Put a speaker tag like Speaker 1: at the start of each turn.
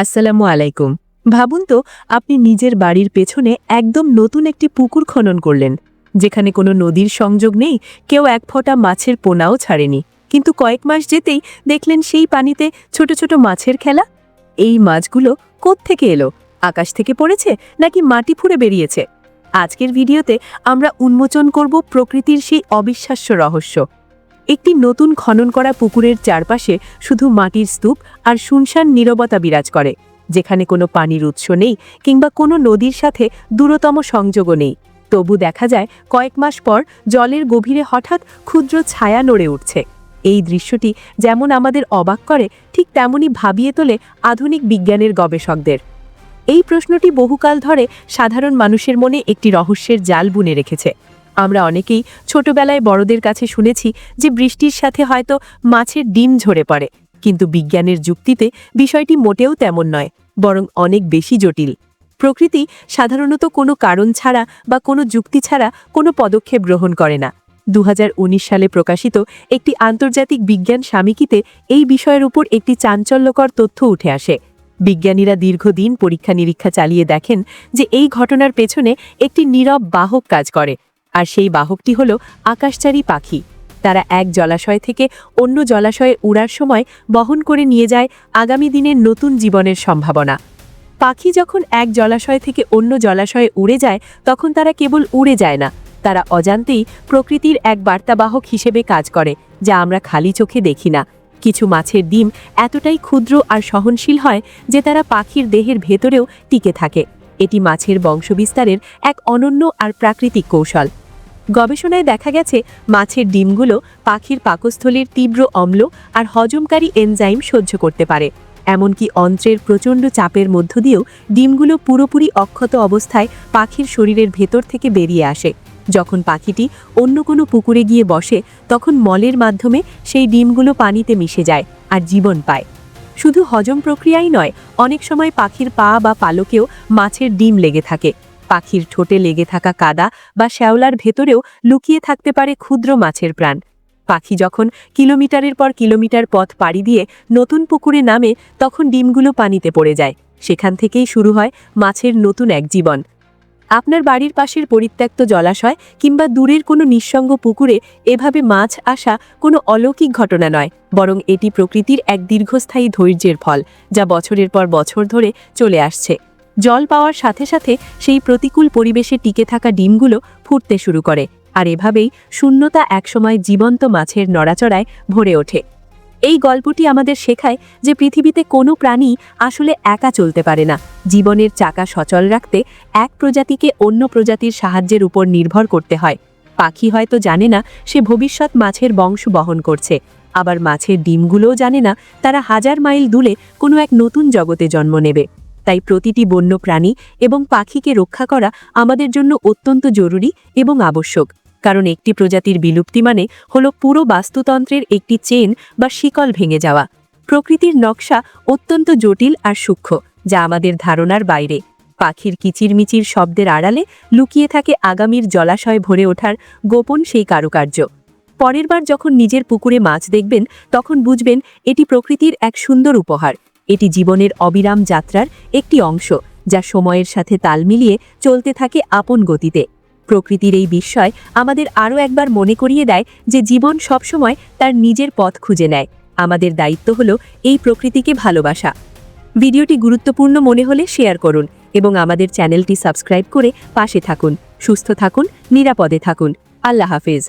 Speaker 1: আসসালামু আলাইকুম। ভাবুন তো, আপনি নিজের বাড়ির পেছনে একদম নতুন একটি পুকুর খনন করলেন, যেখানে কোনো নদীর সংযোগ নেই, কেউ এক ফোঁটা মাছের পোনাও ছাড়েনি। কিন্তু কয়েক মাস যেতেই দেখলেন সেই পানিতে ছোট ছোট মাছের খেলা। এই মাছগুলো কোত্থেকে এলো? আকাশ থেকে পড়েছে নাকি মাটি ফুঁড়ে বেরিয়েছে? আজকের ভিডিওতে আমরা উন্মোচন করব প্রকৃতির সেই অবিশ্বাস্য রহস্য। একটি নতুন খনন করা পুকুরের চারপাশে শুধু মাটির স্তূপ আর শুনশান নীরবতা বিরাজ করে, যেখানে কোনো পানির উৎস নেই কিংবা কোনো নদীর সাথে দূরতম সংযোগও নেই। তবু দেখা যায়, কয়েক মাস পর জলের গভীরে হঠাৎ ক্ষুদ্র ছায়া নড়ে উঠছে। এই দৃশ্যটি যেমন আমাদের অবাক করে, ঠিক তেমনি ভাবিয়ে তোলে আধুনিক বিজ্ঞানের গবেষকদের। এই প্রশ্নটি বহুকাল ধরে সাধারণ মানুষের মনে একটি রহস্যের জাল বুনে রেখেছে। আমরা অনেকেই ছোটবেলায় বড়দের কাছে শুনেছি যে বৃষ্টির সাথে হয়তো মাছের ডিম ঝরে পড়ে। কিন্তু বিজ্ঞানের যুক্তিতে বিষয়টি মোটেও তেমন নয়, বরং অনেক বেশি জটিল। প্রকৃতি সাধারণত কোনো কারণ ছাড়া বা কোনো যুক্তি ছাড়া কোনো পদক্ষেপ গ্রহণ করে না। দু হাজার উনিশ সালে প্রকাশিত একটি আন্তর্জাতিক বিজ্ঞান সামিকিতে এই বিষয়ের উপর একটি চাঞ্চল্যকর তথ্য উঠে আসে। বিজ্ঞানীরা দীর্ঘদিন পরীক্ষা নিরীক্ষা চালিয়ে দেখেন যে এই ঘটনার পেছনে একটি নীরব বাহক কাজ করে। আর সেই বাহকটি হল আকাশচারী পাখি। তারা এক জলাশয় থেকে অন্য জলাশয়ে উড়ার সময় বহন করে নিয়ে যায় আগামী দিনের নতুন জীবনের সম্ভাবনা। পাখি যখন এক জলাশয় থেকে অন্য জলাশয়ে উড়ে যায়, তখন তারা কেবল উড়ে যায় না। তারা অজান্তেই প্রকৃতির এক বার্তাবাহক হিসেবে কাজ করে, যা আমরা খালি চোখে দেখি না। কিছু মাছের ডিম এতটাই ক্ষুদ্র আর সহনশীল হয় যে তারা পাখির দেহের ভেতরেও টিকে থাকে। এটি মাছের বংশবিস্তারের এক অনন্য আর প্রাকৃতিক কৌশল। গবেষণায় দেখা গেছে, মাছের ডিমগুলো পাখির পাকস্থলীর তীব্র অম্ল আর হজমকারী এনজাইম সহ্য করতে পারে। এমনকি অন্ত্রের প্রচণ্ড চাপের মধ্য দিয়েও ডিমগুলো পুরোপুরি অক্ষত অবস্থায় পাখির শরীরের ভেতর থেকে বেরিয়ে আসে। যখন পাখিটি অন্য কোনো পুকুরে গিয়ে বসে, তখন মলের মাধ্যমে সেই ডিমগুলো পানিতে মিশে যায় আর জীবন পায়। শুধু হজম প্রক্রিয়াই নয়, অনেক সময় পাখির পা বা পালকেও মাছের ডিম লেগে থাকে। পাখির ঠোঁটে লেগে থাকা কাদা বা শ্যাওলার ভেতরেও লুকিয়ে থাকতে পারে ক্ষুদ্র মাছের প্রাণ। পাখি যখন কিলোমিটারের পর কিলোমিটার পথ পাড়ি দিয়ে নতুন পুকুরে নামে, তখন ডিমগুলো পানিতে পড়ে যায়। সেখান থেকেই শুরু হয় মাছের নতুন এক জীবন। আপনার বাড়ির পাশের পরিত্যক্ত জলাশয় কিংবা দূরের কোনো নিঃসঙ্গ পুকুরে এভাবে মাছ আসা কোনো অলৌকিক ঘটনা নয়, বরং এটি প্রকৃতির এক দীর্ঘস্থায়ী ধৈর্যের ফল, যা বছরের পর বছর ধরে চলে আসছে। জল পাওয়ার সাথে সাথে সেই প্রতিকূল পরিবেশে টিকে থাকা ডিমগুলো ফুটতে শুরু করে, আর এভাবেই শূন্যতা একসময় জীবন্ত মাছের নড়াচড়ায় ভরে ওঠে। এই গল্পটি আমাদের শেখায় যে পৃথিবীতে কোনো প্রাণী আসলে একা চলতে পারে না। জীবনের চাকা সচল রাখতে এক প্রজাতিকে অন্য প্রজাতির সাহায্যের উপর নির্ভর করতে হয়। পাখি হয়তো জানে না সে ভবিষ্যৎ মাছের বংশ বহন করছে। আবার মাছের ডিমগুলোও জানে না তারা হাজার মাইল দূরে কোনো এক নতুন জগতে জন্ম নেবে। তাই প্রতিটি বন্য প্রাণী এবং পাখিকে রক্ষা করা আমাদের জন্য অত্যন্ত জরুরি এবং আবশ্যক। কারণ একটি প্রজাতির বিলুপ্তি মানে হল পুরো বাস্তুতন্ত্রের একটি চেন বা শিকল ভেঙে যাওয়া। প্রকৃতির নকশা অত্যন্ত জটিল আর সূক্ষ্ম, যা আমাদের ধারণার বাইরে। পাখির কিচিরমিচির শব্দের আড়ালে লুকিয়ে থাকে আগামীর জলাশয় ভরে ওঠার গোপন সেই কারুকার্য। পরের বার যখন নিজের পুকুরে মাছ দেখবেন, তখন বুঝবেন এটি প্রকৃতির এক সুন্দর উপহার। এটি জীবনের অবিরাম যাত্রার একটি অংশ, যা সময়ের সাথে তাল মিলিয়ে চলতে থাকে আপন গতিতে। প্রকৃতির এই বিস্ময় আমাদের আরও একবার মনে করিয়ে দেয় যে জীবন সবসময় তার নিজের পথ খুঁজে নেয়। আমাদের দায়িত্ব হল এই প্রকৃতিকে ভালোবাসা। ভিডিওটি গুরুত্বপূর্ণ মনে হলে শেয়ার করুন এবং আমাদের চ্যানেলটি সাবস্ক্রাইব করে পাশে থাকুন। সুস্থ থাকুন, নিরাপদে থাকুন। আল্লাহ হাফেজ।